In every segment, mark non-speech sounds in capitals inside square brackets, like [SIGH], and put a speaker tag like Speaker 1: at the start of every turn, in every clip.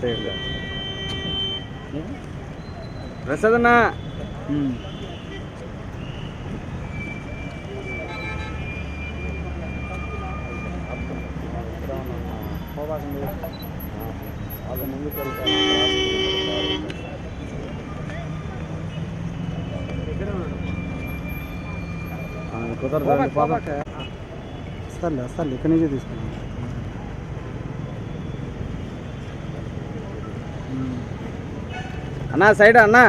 Speaker 1: అటే ప్రసాద్ అన్న కుదరదు
Speaker 2: సర్లే సర్లే ఇక్కడి నుంచే తీసుకున్నాం
Speaker 1: అన్నా సైడ్ అన్నా.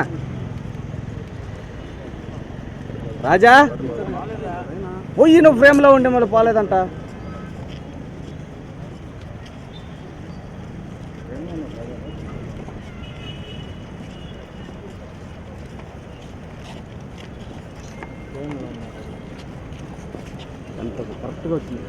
Speaker 1: రాజా? పోయి నువ్వు ఫ్రేమ్లో ఉండే మళ్ళీ పోలేదంట. ఎంత కరెక్ట్గా వచ్చింది.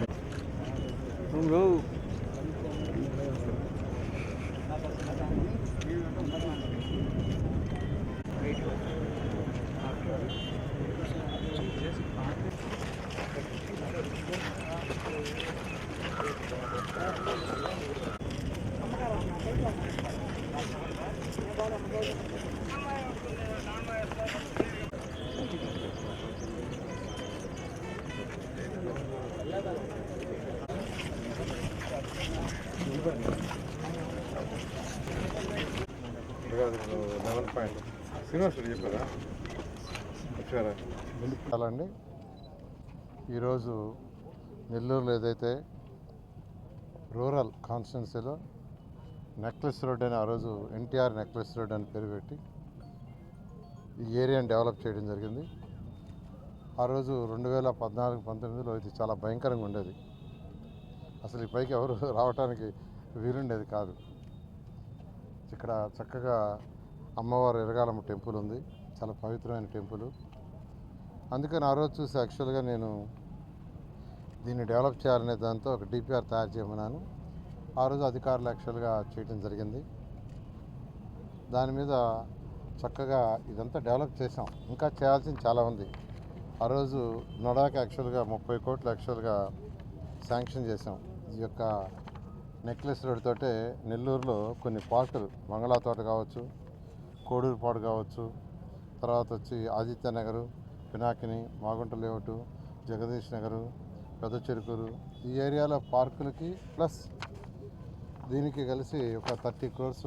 Speaker 3: లెవెన్ పాయింట్ శ్రీనివాస్ రెడ్డి చెప్పారా వచ్చారా అండి ఈరోజు నెల్లూరులో ఏదైతే రూరల్ కాన్స్టిట్యున్సీలో నెక్లెస్ రోడ్ అని ఆ రోజు ఎన్టీఆర్ నెక్లెస్ రోడ్ అని పేరు పెట్టి ఈ ఏరియాని డెవలప్ చేయడం జరిగింది. ఆ రోజు రెండు వేల పద్నాలుగు పంతొమ్మిదిలో ఇది చాలా భయంకరంగా ఉండేది. అసలు ఈ పైకి ఎవరు [LAUGHS] రావడానికి వీలుండేది కాదు. ఇక్కడ చక్కగా అమ్మవారు ఎరగాలమ్మ టెంపుల్ ఉంది. చాలా పవిత్రమైన టెంపుల్. అందుకని ఆ రోజు చూసి యాక్చువల్గా నేను దీన్ని డెవలప్ చేయాలనే దాంతో ఒక డిపిఆర్ తయారు చేయమన్నాను. ఆ రోజు అధికారులు యాక్చువల్గా చేయడం జరిగింది. దాని మీద చక్కగా ఇదంతా డెవలప్ చేసాం ఇంకా చేయాల్సింది చాలా ఉంది. ఆ రోజు నొడాకి యాక్చువల్గా ముప్పై కోట్లు యాక్చువల్గా శాంక్షన్ చేసాం ఈ యొక్క నెక్లెస్ రోడ్ తోటే నెల్లూరులో కొన్ని పార్కులు మంగళా తోట కావచ్చు కోడూరు పాడు కావచ్చు తర్వాత వచ్చి ఆదిత్య నగరు పినాకిని మాగుంట లేఅవుట్ జగదీష్ నగరు పెద్ద చెరుకూరు ఈ ఏరియాలో పార్కులకి ప్లస్ దీనికి కలిసి ఒక థర్టీ క్రోర్స్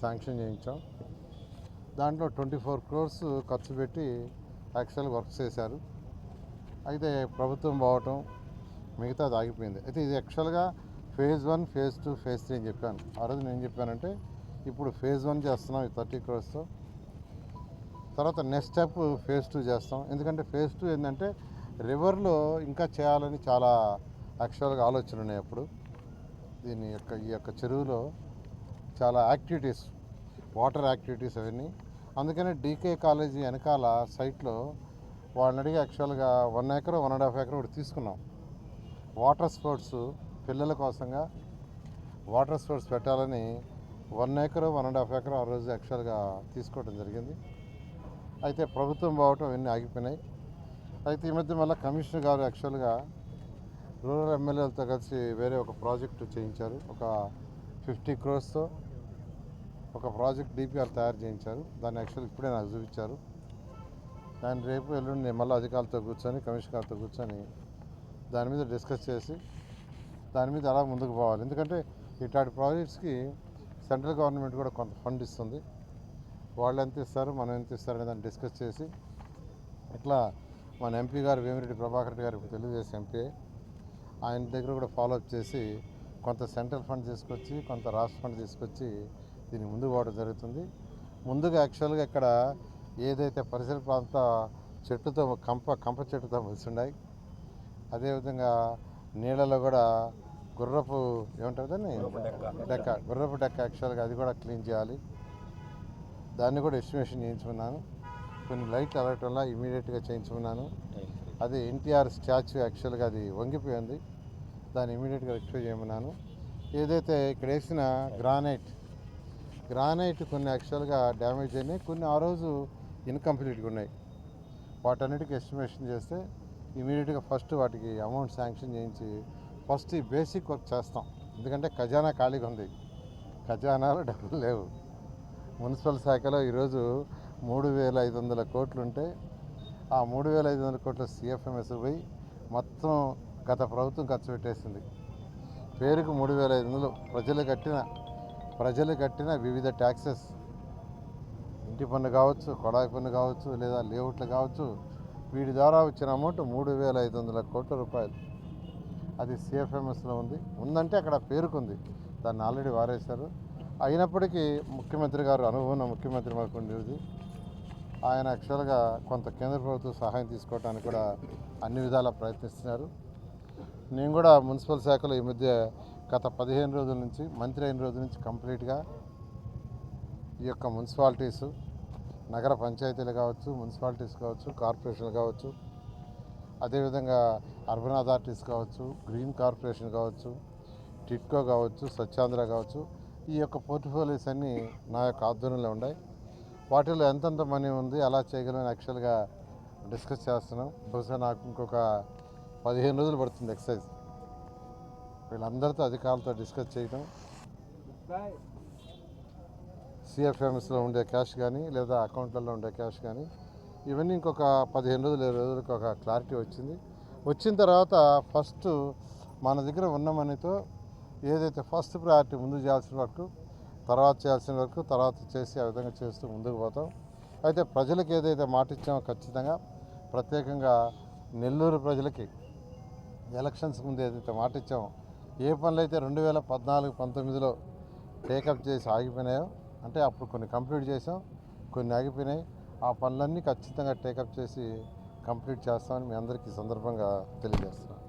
Speaker 3: శాంక్షన్ చేయించాం. దాంట్లో ట్వంటీ ఫోర్ క్రోర్స్ ఖర్చు పెట్టి యాక్చువల్ వర్క్ చేశారు. అయితే ప్రభుత్వం పోవటం మిగతాది ఆగిపోయింది. అయితే ఇది యాక్చువల్గా phase one phase two phase three అని చెప్పాను. ఆ రోజు నేను చెప్పానంటే ఇప్పుడు ఫేజ్ వన్ చేస్తున్నాం ఈ థర్టీ క్రోర్స్తో. తర్వాత నెక్స్ట్ స్టెప్ ఫేజ్ టూ చేస్తాం. ఎందుకంటే ఫేజ్ టూ ఏంటంటే రివర్లో ఇంకా చేయాలని చాలా యాక్చువల్గా ఆలోచనలు ఉన్నాయి అప్పుడు. దీని యొక్క ఈ యొక్క చెరువులో చాలా యాక్టివిటీస్ వాటర్ యాక్టివిటీస్ అవన్నీ. అందుకనే డీకే కాలేజీ వెనకాల సైట్లో వాళ్ళని అడిగి యాక్చువల్గా one acre one and half acre ఒకటి తీసుకున్నాం. వాటర్ స్పోర్ట్స్ పిల్లల కోసంగా వాటర్ స్పోర్ట్స్ పెట్టాలని one acre one and half acre ఆ రోజు యాక్చువల్గా తీసుకోవడం జరిగింది. అయితే ప్రభుత్వం పోవటం ఇవన్నీ ఆగిపోయినాయి. అయితే ఈ మధ్య మళ్ళీ కమిషనర్ గారు యాక్చువల్గా రూరల్ ఎమ్మెల్యేలతో కలిసి వేరే ఒక ప్రాజెక్టు చేయించారు. ఒక ఫిఫ్టీ క్రోర్స్తో ఒక ప్రాజెక్ట్ డిపిఆర్ తయారు చేయించారు. దాన్ని యాక్చువల్ ఇప్పుడే నాకు చూపించారు. దాన్ని రేపు ఎల్లుండి నేను మళ్ళీ అధికారులతో కూర్చొని కమిషనర్తో కూర్చొని దాని మీద డిస్కస్ చేసి దాని మీద అలా ముందుకు పోవాలి. ఎందుకంటే ఇట్లాంటి ప్రాజెక్ట్స్కి సెంట్రల్ గవర్నమెంట్ కూడా కొంత ఫండ్ ఇస్తుంది. వాళ్ళు ఎంత ఇస్తారు మనం ఎంత ఇస్తారు అనే దాన్ని డిస్కస్ చేసి ఇట్లా మన ఎంపీ గారు వేమిరెడ్డి ప్రభాకర్ గారు ఇప్పుడు తెలుగుదేశం ఎంపీ ఆయన దగ్గర కూడా ఫాలోఅప్ చేసి కొంత సెంట్రల్ ఫండ్ తీసుకొచ్చి కొంత రాష్ట్ర ఫండ్ తీసుకొచ్చి దీన్ని ముందుకు పోవడం జరుగుతుంది. ముందుగా యాక్చువల్గా ఇక్కడ ఏదైతే పరిసర ప్రాంత చెట్టుతో కంప కంప చెట్టుతో ఉన్నాయి. అదేవిధంగా నీళ్ళలో కూడా గుర్రపు ఏమంటారు దాన్ని? డెక్క. గుర్రపు డెక్క యాక్చువల్గా అది కూడా క్లీన్ చేయాలి. దాన్ని కూడా ఎస్టిమేషన్ చేయించుకున్నాను. కొన్ని లైట్లు అలర్ట్ వల్ల ఇమీడియట్గా చేయించుకున్నాను. అది ఎన్టీఆర్ స్టాచ్యూ యాక్చువల్గా అది వంగిపోయింది. దాన్ని ఇమీడియట్గా రెక్టిఫై చేయమన్నాను. ఏదైతే ఇక్కడ వేసిన గ్రానైట్ గ్రానైట్ కొన్ని యాక్చువల్గా డ్యామేజ్ అయినాయి. కొన్ని ఆ రోజు ఇన్కంప్లీట్గా ఉన్నాయి. వాటన్నిటికీ ఎస్టిమేషన్ చేస్తే ఇమీడియట్గా ఫస్ట్ వాటికి అమౌంట్ శాంక్షన్ చేయించి ఫస్ట్ ఈ బేసిక్ వర్క్ చేస్తాం. ఎందుకంటే ఖజానా ఖాళీగా ఉంది. ఖజానాలో డబ్బులు లేవు. మున్సిపల్ శాఖలో ఈరోజు మూడు వేల ఐదు వందల కోట్లు ఉంటే ఆ మూడు వేల ఐదు వందల కోట్ల సిఎఫ్ఎంఎస్ పోయి మొత్తం గత ప్రభుత్వం ఖర్చు పెట్టేసింది. పేరుకు మూడు వేల ఐదు వందలు. ప్రజలు కట్టిన ప్రజలు కట్టిన వివిధ ట్యాక్సెస్. ఇంటి పన్ను కావచ్చు కొడాయి పన్ను కావచ్చు లేదా లేఅవుట్లు కావచ్చు వీటి ద్వారా వచ్చిన అమౌంట్ మూడు వేల ఐదు వందల కోట్ల రూపాయలు. అది సిఎఫ్ఎంఎస్లో ఉంది. ఉందంటే అక్కడ పేరుకుంది. దాన్ని ఆల్రెడీ వారేశారు. అయినప్పటికీ ముఖ్యమంత్రి గారు అనుభవం ముఖ్యమంత్రి మాకు ఉండేది ఆయన యాక్చువల్గా కొంత కేంద్ర ప్రభుత్వం సహాయం తీసుకోవడానికి కూడా అన్ని విధాలా ప్రయత్నిస్తున్నారు. నేను కూడా మున్సిపల్ శాఖలో ఈ మధ్య గత పదిహేను రోజుల నుంచి మంత్రి అయిన రోజుల నుంచి కంప్లీట్గా ఈ యొక్క మున్సిపాలిటీస్ నగర పంచాయతీలు కావచ్చు మున్సిపాలిటీస్ కావచ్చు కార్పొరేషన్లు కావచ్చు అదేవిధంగా అర్బన్ అథారిటీస్ కావచ్చు గ్రీన్ కార్పొరేషన్ కావచ్చు టిట్కో కావచ్చు స్వచ్ఛాంధ్ర కావచ్చు ఈ యొక్క పోర్ట్ఫోలియోస్ అన్నీ నా యొక్క ఆధ్వర్యంలో ఉన్నాయి. వాటిలో ఎంతెంత మనీ ఉంది ఎలా చేయగలని యాక్చువల్గా డిస్కస్ చేస్తున్నాం. బహుశా నాకు ఇంకొక పదిహేను రోజులు పడుతుంది ఎక్సర్సైజ్ వీళ్ళందరితో అధికారులతో డిస్కస్ చేయడం సిఎఫ్ఎంఎస్లో ఉండే క్యాష్ కానీ లేదా అకౌంట్లలో ఉండే క్యాష్ కానీ ఇవన్నీ ఇంకొక పదిహేను రోజులు ఇరవై రోజులకు ఒక క్లారిటీ వచ్చింది. వచ్చిన తర్వాత ఫస్ట్ మన దగ్గర ఉన్న మనీతో ఏదైతే ఫస్ట్ ప్రయారిటీ ముందు చేయాల్సిన వరకు తర్వాత చేయాల్సిన వరకు తర్వాత చేసి ఆ విధంగా చేస్తూ ముందుకు పోతాం. అయితే ప్రజలకు ఏదైతే మాట ఇచ్చామో ఖచ్చితంగా ప్రత్యేకంగా నెల్లూరు ప్రజలకి ఎలక్షన్స్ ముందు ఏదైతే మాట ఇచ్చామో ఏ పనులు అయితే రెండు వేల పద్నాలుగు పంతొమ్మిదిలో టేకప్ చేసి ఆగిపోయినాయో అంటే అప్పుడు కొన్ని కంప్లీట్ చేసాం కొన్ని ఆగిపోయినాయి. ఆ పనులన్నీ ఖచ్చితంగా టేకప్ చేసి కంప్లీట్ చేస్తామని మీ అందరికీ సందర్భంగా తెలియజేస్తున్నాను.